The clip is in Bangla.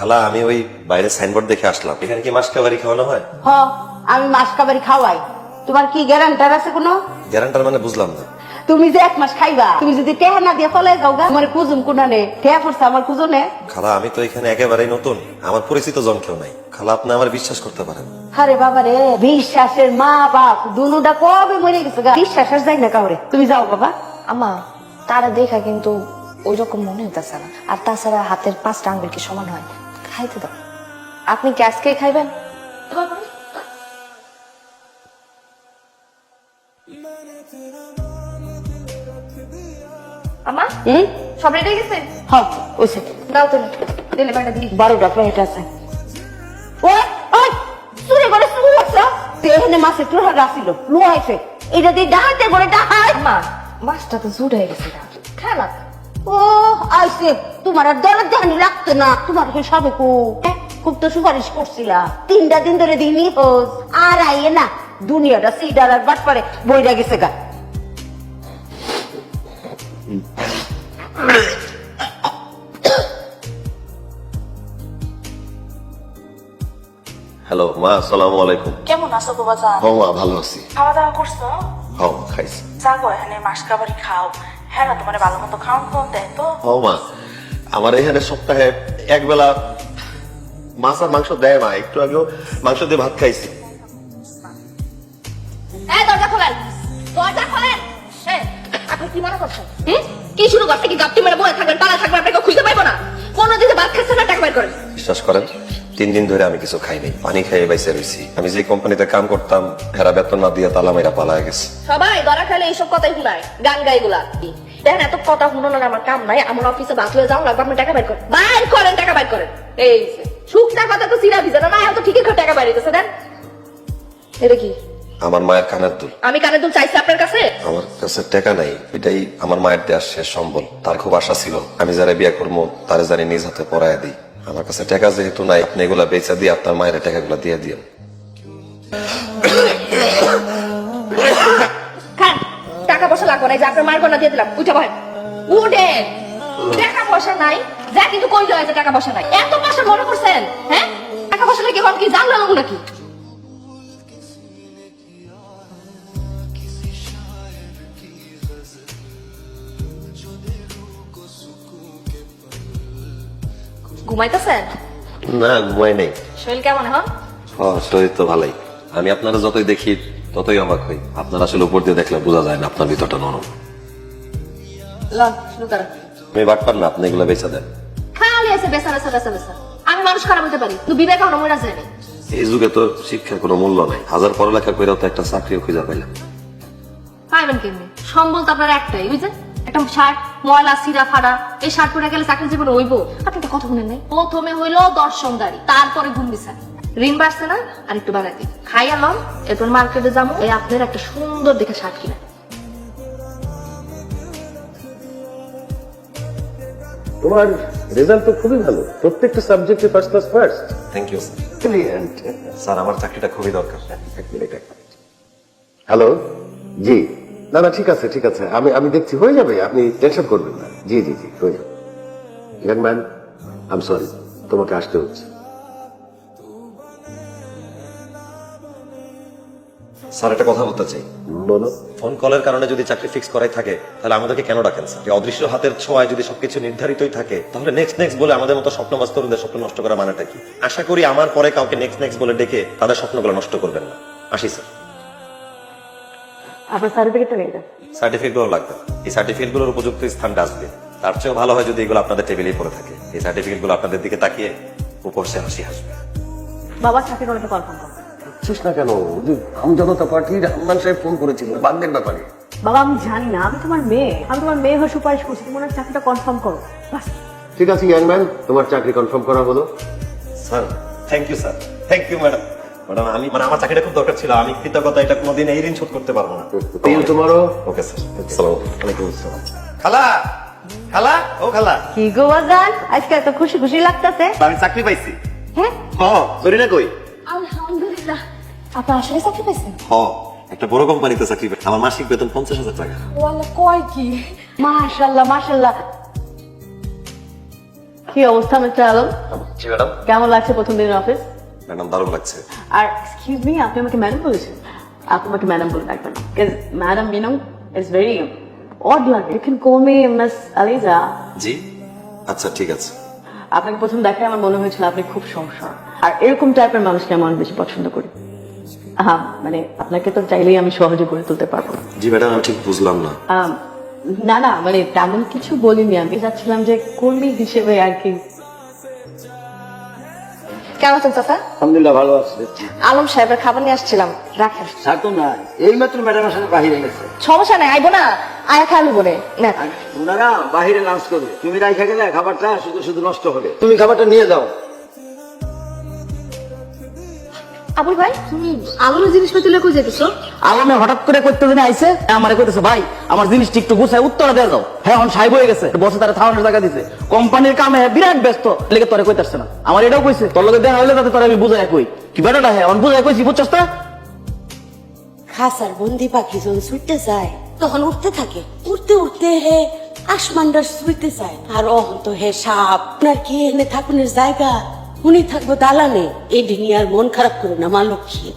খালা আমি ওই বাইরে সাইনবোর্ড দেখে আসলাম। এখানে কি মাছ কাবারি খাওয়ানো হয়? হ আমি মাস কাবারি খাওয়াই। তোমার কি গ্যারান্টার আছে কোনো? গ্যারান্টার মানে বুঝলাম না। তুমি যে এক মাস খাইবা তুমি যদি টেহা না দিয়ে ফলে যাও গা আমার কুজুম কুনানে টেহা পড়ছে আমার কুজনে খালা আমি তো এখানে একেবারেই নতুন আমার পরিচিত জন কেউ নাই। খালা আপনি আমার বিশ্বাস করতে পারেন। আরে বাবা রে বিশ্বাসের মা বাপ দুনুটা কবে মরে গেছে গা? বিশ্বাস আর যাই না কাউরে। তুমি যাও বাবা। আমা তারা দেখা কিন্তু ওই রকম মনে হইতেছে না। আর তাছাড়া হাতের পাঁচটা আঙ্গুল কি সমান হয়? খাইতে দাও। আপনি কি আজকে খাইবেন? আমা হুম? সব রেডি গেছে? হ ওইসে দাও তুমি দিলে বাটা দিই। বারোটা প্লেট আছে। ওই ওই চুরি করে টুহা রাখিল লুহাইছে। এটা দিয়ে ডাহাতে করে ডাহাই। মা মাছটা তো হয়ে গেছে খেলা ও আইসে তোমার আর দরদ জানি লাগতো না। তোমার কি সবে কু হ্যাঁ, খুব তো সুপারিশ করছিলা তিনটা দিন ধরে দিনই হোস আর আইয়ে না দুনিয়াটা সিডার আর বাট পারে বইরা গেছে গা। হ্যালো মা আসসালামু আলাইকুম। কেমন আছো বাবা যা মা ভালো আছি। খাওয়া দাওয়া করছ? হ খাইছি। যাগো এখানে মাস কাবারি খাও। হ্যাঁ না তোমার ভালো মতো খাওয়ান খাওয়ান দেয় তো। হ মা আমার এখানে সপ্তাহে এক বেলা মাছ আর মাংস দেয় মা একটু আগেও মাংস দিয়ে ভাত খাইছি। এই দরজা খোলেন। দরজা খোলেন। আপনি কি মনে করছেন কি শুরু করছে? কি গাপটি মেরে বয়ে থাকবেন পালা থাকবেন আপনাকে খুঁজে পাইবো না। কোনো দিকে ভাত খাচ্ছেন না টাকা বের করেন বিশ্বাস করেন? তিন দিন ধরে আমি কিছু খাইনি পানি খেয়ে বাইসে রয়েছি আমি যে কোম্পানিতে কাম করতাম হেরা বেতন না দিয়ে তালা মেরা পালায় গেছে। সবাই ধরা খাইলে এইসব কথাই শুনায় গান গাইগুলা দেখেন এত কথা শুনানোর আমার কাম নাই আমার অফিসে বাস হয়ে যাও লাগবে আপনি টাকা বাইর করেন। বাইর করেন টাকা বাইর করেন। এই শুকনা কথা তো সিরা ভিজে না না তো ঠিকই টাকা বাইর দিতেছে দেন। এটা কি? আমার মায়ের কানের দুল। আমি কানে দুল চাইছি আপনার কাছে? আমার কাছে টাকা নাই এটাই আমার মায়ের দেওয়ার শেষ সম্বল। তার খুব আশা ছিল আমি যারা বিয়ে করব তারা জানি নিজ হাতে পড়ায় দিই। আমার কাছে টাকা যেহেতু নাই, আপনি এগুলা বেচা দিয়ে আপনার মায়ের টাকাগুলো দিয়ে দিন টাকা পয়সা লাগবে না, এই যে আপনার মায়ের গনা দিয়ে দিলাম, উঠে ভাই উঠে টাকা পয়সা নাই, যা কিন্তু কই আছে টাকা পয়সা নাই। এত পয়সা মনে করছেন হ্যাঁ? টাকা পয়সা নাকি কি জানলাম নাকি? ঘুমাইতেছেন না ঘুমাই নেই। শরীর কেমন এখন? ও শরীর তো ভালোই। আমি আপনারা যতই দেখি ততই অবাক হই। আপনার আসলে উপর দিয়ে দেখলে বোঝা যায় না আপনার ভিতরটা নরম। আমি বাটপার না আপনি এগুলো বেচা দেন। খালি আছে বেসা বেসা বেসা বেসা আমি মানুষ খারাপ হতে পারি। তুই বিবেক হনো মরা যায়নি এই যুগে তো শিক্ষার কোনো মূল্য নাই। হাজার পড়ালেখা করেও তো একটা চাকরিও খুঁজে পাইলাম। পাইবেন কেমনি? সম্বল তো আপনার একটাই বুঝছেন? একটা শার্ট ময়লা সিরা ফাড়া এই শার্ট পরে গেলে চাকরি জীবনে হইব। আপনি একটা কথা শুনেন নাই? প্রথমে হইল দর্শনদারি তারপরে ঘুম বিচার ঋণ বাড়ছে না? আর একটু বাড়াই দিই। খাইয়া এরপর মার্কেটে যাব। এই আপনার একটা সুন্দর দেখে শার্ট কিনা তোমার রেজাল্ট তো খুবই ভালো। প্রত্যেকটা সাবজেক্টে first class first thank you sir আমার চাকরিটা খুবই দরকার। এক মিনিট এক মিনিট। হ্যালো জি। না না ঠিক আছে ঠিক আছে। আমি আমি দেখছি হয়ে যাবে আপনি টেনশন করবেন না। জি জি জি হয়ে যাবে। ইয়াং ম্যান আম সরি তোমাকে আসতে হচ্ছে। স্যার একটা কথা বলতে চাই। বলো। ফোন কলের কারণে যদি চাকরি ফিক্স করাই থাকে তাহলে আমাদেরকে কেন ডাকেন স্যার? অদৃশ্য হাতের ছোঁয়ায় যদি সবকিছু নির্ধারিতই থাকে তাহলে নেক্সট নেক্সট বলে আমাদের মতো স্বপ্ন তরুণদের স্বপ্ন নষ্ট করা মানেটা কি? আশা করি আমার পরে কাউকে নেক্সট নেক্সট বলে ডেকে তাদের স্বপ্নগুলো নষ্ট করবেন না। আসি স্যার। আপনার সার্টিফিকেটটা নিয়ে যান। সার্টিফিকেটগুলো লাগবে। এই সার্টিফিকেটগুলোর উপযুক্ত স্থান ডাস্টবিন। তার চেয়েও ভালো হয় যদি এগুলো আপনাদের টেবিলেই পড়ে থাকে। এই সার্টিফিকেটগুলো আপনাদের দিকে তাকিয়ে উপর সে হাসি হাসবে। বাবা চাকরি করে কনফার্ম করো। বুঝছিস না কেন? ওই যে আম জনতা পার্টির রহমান সাহেব ফোন করেছিল বাগদের ব্যাপারে। বাবা আমি জানি না আমি তোমার মেয়ে। আমি তোমার মেয়ে হয়ে সুপারিশ করছি তোমার চাকরিটা কনফার্ম করো। বাস। ঠিক আছে ইয়াং ম্যান তোমার চাকরি কনফার্ম করা হলো। Sir thank you sir thank you madam madam আমি মানে আমার চাকরিটা খুব দরকার ছিল। আমি কৃতজ্ঞতা এটা কোনোদিন এই ঋণ শোধ করতে পারব না। ওকে স্যার আসসালামু আলাইকুম আসসালাম খালা! খালা? ও খালা। কি গো বাজান? আজকে এত খুশি খুশি লাগতেছে। আমি চাকরি পাইছি। হ্যাঁ? হ জরিনা কই? আলহামদুলিল্লাহ। আপনি আসলে চাকরি পাইছেন? হ একটা বড় কোম্পানিতে চাকরি পাই আমার মাসিক বেতন পঞ্চাশ হাজার টাকা। ওয়াল্লা কয় কি? মাশাল্লাহ মাশাল্লাহ কি অবস্থা মিস্টার আলম? জি ম্যাডাম। কেমন লাগছে প্রথম দিনের অফিস? ম্যাডাম দারুণ লাগছে। আর এক্সকিউজ মি আপনি আমাকে ম্যাডাম বলেছেন। আপনি আমাকে ম্যাডাম বলে ডাকবেন। Because madam you know is very odd লাগে you can call me miss Aliza ji? আচ্ছা ঠিক আছে। আপনাকে প্রথম দেখায় আমার মনে হয়েছিল আপনি খুব সংসার। আর এরকম টাইপের মানুষকে আমি অনেক বেশি পছন্দ করি। হ্যাঁ মানে আপনাকে তো চাইলেই আমি সহজে গড়ে তুলতে পারব। জি ম্যাডাম আমি ঠিক বুঝলাম না। না না মানে তেমন কিছু বলিনি। আমি চাচ্ছিলাম যে কর্মী হিসেবে আর কি কেমন আছেন চাচা? আলহামদুলিল্লাহ ভালো আছে আলম সাহেবের খাবার নিয়ে আসছিলাম রাখেন। স্যার তো নাই। এই মাত্র ম্যাডামের সাথে বাহিরে গেছে। সমস্যা নাই আইবো না। আয়া খালু বলে না ওনারা বাহিরে লাঞ্চ করবে। তুমি রাইখা গেলে খাবারটা শুধু শুধু নষ্ট হবে। তুমি খাবারটা নিয়ে যাও। আবুল ভাই তুমি আলুর জিনিসপত্র লেখো যেতেছো আলমে হঠাৎ করে করতে দিনে আইসে আমারে কইতেছে ভাই আমার জিনিসটি একটু গুছায় উত্তর দেওয়া দাও। হ্যাঁ এখন সাহেব হয়ে গেছে বসে তারা থাওয়ানোর জায়গা দিছে। কোম্পানির কামে বিরাট ব্যস্ত লেগে তোরে কইতাছে না। আমার এটাও কইছে তোর লগে দেখা হইলে তাতে তোরে আমি বুঝাই কই। কি বেটাটা হ্যাঁ অন বুঝাই কইছি বুঝছস তো? খাসার বন্দি পাখি যখন ছুটতে যায় তখন উঠতে থাকে। উঠতে উঠতে হে আসমানটার ছুঁইতে যায় আর অহন তো হে সাপ আপনার কি এনে থাকুনের জায়গা? উনি থাকব দালানে এই ডিঙিয়ার মন খারাপ করে না মা লক্ষ্মী।